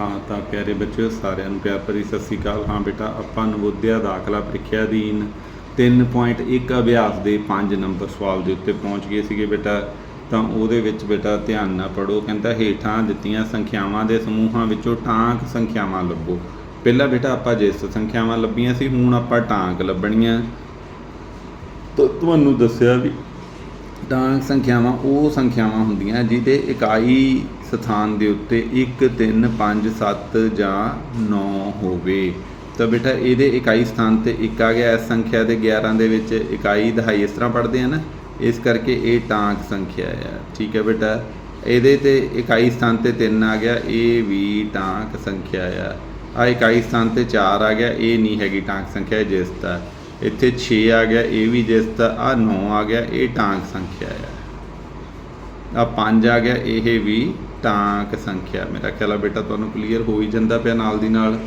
ਹਾਂ, ਤਾਂ ਪਿਆਰੇ ਬੱਚਿਓ, ਸਾਰਿਆਂ ਨੂੰ ਪਿਆਰ ਭਰੀ ਸਤਿ ਸ੍ਰੀ ਅਕਾਲ। ਹਾਂ ਬੇਟਾ, ਆਪਾਂ ਨਵੋਦਿਆ ਦਾਖਲਾ ਪ੍ਰੀਖਿਆ ਅਧੀਨ 3.1 ਅਭਿਆਸ ਦੇ 5 ਨੰਬਰ ਸਵਾਲ ਦੇ ਉੱਤੇ ਪਹੁੰਚ ਗਏ ਸੀਗੇ ਬੇਟਾ। ਤਾਂ ਉਹਦੇ ਵਿੱਚ ਬੇਟਾ ਧਿਆਨ ਨਾਲ ਪੜੋ ਕਹਿੰਦਾ ਹੇਠਾਂ ਦਿੱਤੀਆਂ ਸੰਖਿਆਵਾਂ ਦੇ ਸਮੂਹਾਂ ਵਿੱਚੋਂ ਟਾਂਕ ਸੰਖਿਆਵਾਂ ਲੱਭੋ। ਪਹਿਲਾਂ ਬੇਟਾ ਆਪਾਂ ਜਿਸ ਸੰਖਿਆਵਾਂ ਲੱਭੀਆਂ ਸੀ, ਹੁਣ ਆਪਾਂ ਟਾਂਕ ਲੱਭਣੀਆਂ। ਤਾਂ ਤੁਹਾਨੂੰ ਦੱਸਿਆ ਵੀ ਟਾਂਕ ਸੰਖਿਆਵਾਂ ਉਹ ਸੰਖਿਆਵਾਂ ਹੁੰਦੀਆਂ ਜਿਹਦੇ ਇਕਾਈ ਸਥਾਨ ਦੇ ਉੱਤੇ 1 3 5 7 ਜਾਂ 9 ਹੋਵੇ। ਤਾਂ ਬੇਟਾ, ਇਹਦੇ ਇਕਾਈ ਸਥਾਨ ਤੇ 1 ਆ ਗਿਆ। ਇਸ ਸੰਖਿਆ ਦੇ 11 ਦੇ ਵਿੱਚ ਇਕਾਈ ਦਹਾਈ ਇਸ ਤਰ੍ਹਾਂ ਪੜ੍ਹਦੇ ਆ ਨਾ। ਇਸ ਕਰਕੇ ਇਹ ਟਾਂਕ ਸੰਖਿਆ ਆ। ਠੀਕ ਹੈ ਬੇਟਾ? ਇਹਦੇ ਤੇ ਇਕਾਈ ਸਥਾਨ ਤੇ 3 ਆ ਗਿਆ। ਇਹ ਵੀ ਟਾਂਕ ਸੰਖਿਆ ਆ। ਆ ਇਕਾਈ ਸਥਾਨ ਤੇ 4 ਆ ਗਿਆ। ਇਹ ਨਹੀਂ ਹੈਗੀ ਟਾਂਕ ਸੰਖਿਆ ਜਿਸ ਜਿਸਤ ਇੱਥੇ 6 ਆ ਗਿਆ। ਇਹ ਵੀ ਜਿਸਤ ਆ। ਆਹ 9 ਆ ਗਿਆ। ਇਹ ਟਾਂਕ ਸੰਖਿਆ ਆ। ਆ 5 ਆ ਗਿਆ, ਇਹ ਵੀ ਟਾਂਕ ਸੰਖਿਆ। ਮੇਰਾ ਖਿਆਲ ਆ ਬੇਟਾ ਤੁਹਾਨੂੰ ਕਲੀਅਰ ਹੋ ਹੀ ਜਾਂਦਾ ਪਿਆ ਨਾਲ ਦੀ ਨਾਲ।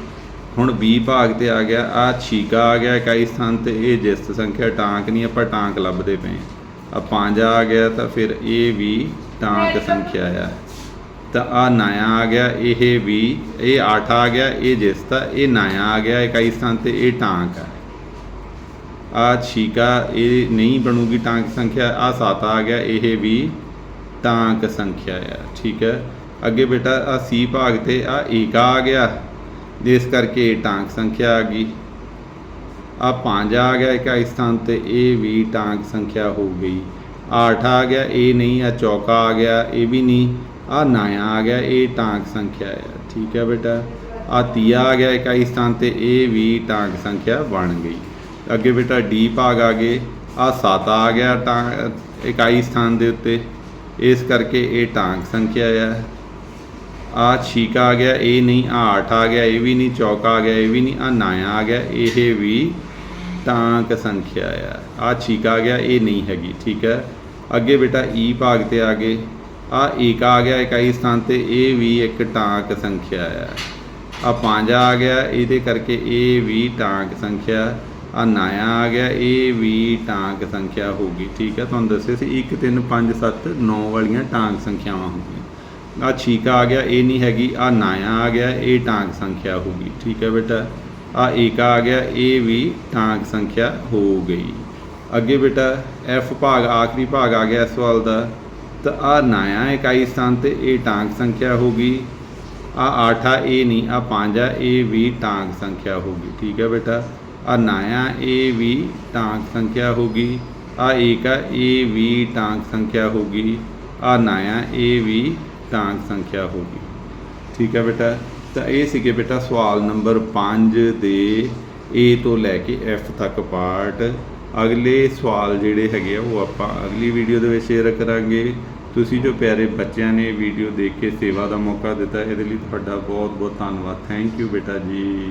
ਹੁਣ 20 ਭਾਗ ਤੇ ਆ ਗਿਆ, ਆ ਛੀਕਾ ਆ ਗਿਆ ਇਕਾਈ ਸਥਾਨ ਤੇ, ਇਹ ਜਿਸਤ ਸੰਖਿਆ, ਟਾਂਕ ਨਹੀਂ, ਆਪਾਂ ਟਾਂਕ ਲੱਭਦੇ ਪਏ ਆ 5 ਆ ਗਿਆ ਤਾਂ ਫਿਰ ਇਹ ਵੀ ਟਾਂਕ ਸੰਖਿਆ ਆ। ਤਾਂ ਆ ਨਾਇਆ ਆ ਗਿਆ, ਇਹ ਵੀ, ਇਹ 8 ਆ ਗਿਆ, ਇਹ ਜਿਸਤ ਆ, ਇਹ ਨਾਇਆ ਆ ਗਿਆ ਇਕਾਈ ਸਥਾਨ ਤੇ, ਇਹ ਟਾਂਕ ਆ। ਆ ਛੀਕਾ, ਇਹ ਨਹੀਂ ਬਣੂਗੀ ਟਾਂਕ ਸੰਖਿਆ, ਆ 7 ਆ ਗਿਆ, ਇਹ ਵੀ ਟਾਂਕ ਸੰਖਿਆ ਆ। ਠੀਕ ਹੈ? ਅੱਗੇ ਬੇਟਾ, ਆ ਸੀ ਭਾਗ ਤੇ ਆ ਏਕਾ ਆ ਗਿਆ। ਜਿਸ ਕਰਕੇ ਇਹ ਟਾਂਕ ਸੰਖਿਆ ਆ ਗਈ। ਆ ਪੰਜ ਆ ਗਿਆ ਇਕਾਈ ਸਥਾਨ ਤੇ ਇਹ ਵੀ ਟਾਂਕ ਸੰਖਿਆ ਹੋ ਗਈ। ਆ 8 ਆ ਗਿਆ ਇਹ ਨਹੀਂ, ਆ ਚੌਕਾ ਆ ਗਿਆ ਇਹ ਵੀ ਨਹੀਂ, ਆ ਨਾਇਆ ਆ ਗਿਆ ਇਹ ਟਾਂਕ ਸੰਖਿਆ ਹੈ ਠੀਕ ਹੈ ਬੇਟਾ? ਆ ਤੀਆ ਆ ਗਿਆ ਇਕਾਈ ਸਥਾਨ ਤੇ ਇਹ ਵੀ ਟਾਂਕ ਸੰਖਿਆ ਬਣ ਗਈ। ਅੱਗੇ ਬੇਟਾ ਡੀ ਭਾਗ ਆ ਗਏ। ਆ 7 ਆ ਗਿਆ ਟਾਂਕ ਇਕਾਈ ਸਥਾਨ ਦੇ ਉੱਤੇ। ਇਸ ਕਰਕੇ ਇਹ ਟਾਂਕ ਸੰਖਿਆ ਹੈ ਆ ਛੀਕਾ ਆ ਗਿਆ, ਇਹ ਨਹੀਂ, ਆ ਆਠ ਆ ਗਿਆ, ਇਹ ਵੀ ਨਹੀਂ, ਚੌਕਾ ਆ ਗਿਆ, ਇਹ ਵੀ ਨਹੀਂ, ਆ ਨਾਇਆ ਆ ਗਿਆ, ਇਹ ਵੀ ਟਾਂਕ ਸੰਖਿਆ ਆ। ਆ ਛੀਕਾ ਆ ਗਿਆ, ਇਹ ਨਹੀਂ ਹੈਗੀ, ਠੀਕ ਹੈ? ਅੱਗੇ ਬੇਟਾ ਈ ਭਾਗ ਤੇ ਆ ਗਏ। ਆ ਏਕਾ ਆ ਗਿਆ ਇਕਾਈ ਸਥਾਨ ਤੇ, ਇਹ ਵੀ ਇੱਕ ਟਾਂਕ ਸੰਖਿਆ ਆ। ਆ 5 ਆ ਗਿਆ, ਇਹਦੇ ਕਰਕੇ ਇਹ ਵੀ ਟਾਂਕ ਸੰਖਿਆ। ਆ ਨਾਇਆ ਆ ਗਿਆ, ਇਹ ਵੀ ਟਾਂਕ ਸੰਖਿਆ ਹੋਊਗੀ, ਠੀਕ ਹੈ, ਤੁਹਾਨੂੰ ਦੱਸਿਆ ਸੀ 1 3 5 7 9 ਵਾਲੀਆਂ ਟਾਂਕ ਸੰਖਿਆਵਾਂ ਹੁੰਦੀਆਂ ਆ ਛੀਕਾ ਆ ਗਿਆ, ਇਹ ਨਹੀਂ ਹੈਗੀ ਆ ਨਾਇਆ ਆ ਗਿਆ, ਇਹ ਟਾਂਕ ਸੰਖਿਆ ਹੋਊਗੀ, ਠੀਕ ਹੈ ਬੇਟਾ। ਆ ਏਕਾ ਆ ਗਿਆ, ਇਹ ਵੀ ਟਾਂਕ ਸੰਖਿਆ ਹੋ ਗਈ। ਅੱਗੇ ਬੇਟਾ ਐਫ ਭਾਗ, ਆਖਰੀ ਭਾਗ ਆ ਗਿਆ ਇਸ ਸਵਾਲ ਦਾ। ਤਾਂ ਆ ਨਾਇਆ ਇਕਾਈ ਸਥਾਨ ਤੇ ਇਹ ਟਾਂਕ ਸੰਖਿਆ ਹੋਗੀ ਆ 8 ਆ, ਇਹ ਨਹੀਂ ਆ 5 ਆ, ਇਹ ਵੀ ਟਾਂਕ ਸੰਖਿਆ ਹੋਗੀ ਠੀਕ ਹੈ ਬੇਟਾ। ਆ ਨਾਇਆ ਇਹ ਵੀ ਟਾਂਕ ਸੰਖਿਆ ਹੋਗੀ ਆ ਏਕਾ ਆ ਇਹ ਵੀ ਟਾਂਕ ਸੰਖਿਆ ਹੋਗੀ ਆ ਨਾਇਆ ਇਹ ਵੀ ਟਾਂਕ ਸੰਖਿਆ ਹੋਗੀ ਠੀਕ ਹੈ ਬੇਟਾ? ਤਾਂ ਇਹ ਸੀਗੇ ਬੇਟਾ ਸਵਾਲ ਨੰਬਰ 5 ਦੇ A ਤੋਂ ਲੈ ਕੇ F ਤੱਕ ਪਾਰਟ ਅਗਲੇ ਸਵਾਲ ਜਿਹੜੇ ਹੈਗੇ ਆ, ਉਹ ਆਪਾਂ ਅਗਲੀ ਵੀਡੀਓ ਦੇ ਵਿੱਚ ਸ਼ੇਅਰ ਕਰਾਂਗੇ। ਤੁਸੀਂ ਜੋ ਪਿਆਰੇ ਬੱਚਿਆਂ ਨੇ ਵੀਡੀਓ ਦੇਖ ਕੇ ਸੇਵਾ ਦਾ ਮੌਕਾ ਦਿੱਤਾ, ਇਹਦੇ ਲਈ ਤੁਹਾਡਾ ਬਹੁਤ ਬਹੁਤ ਧੰਨਵਾਦ। ਥੈਂਕ ਯੂ ਬੇਟਾ ਜੀ।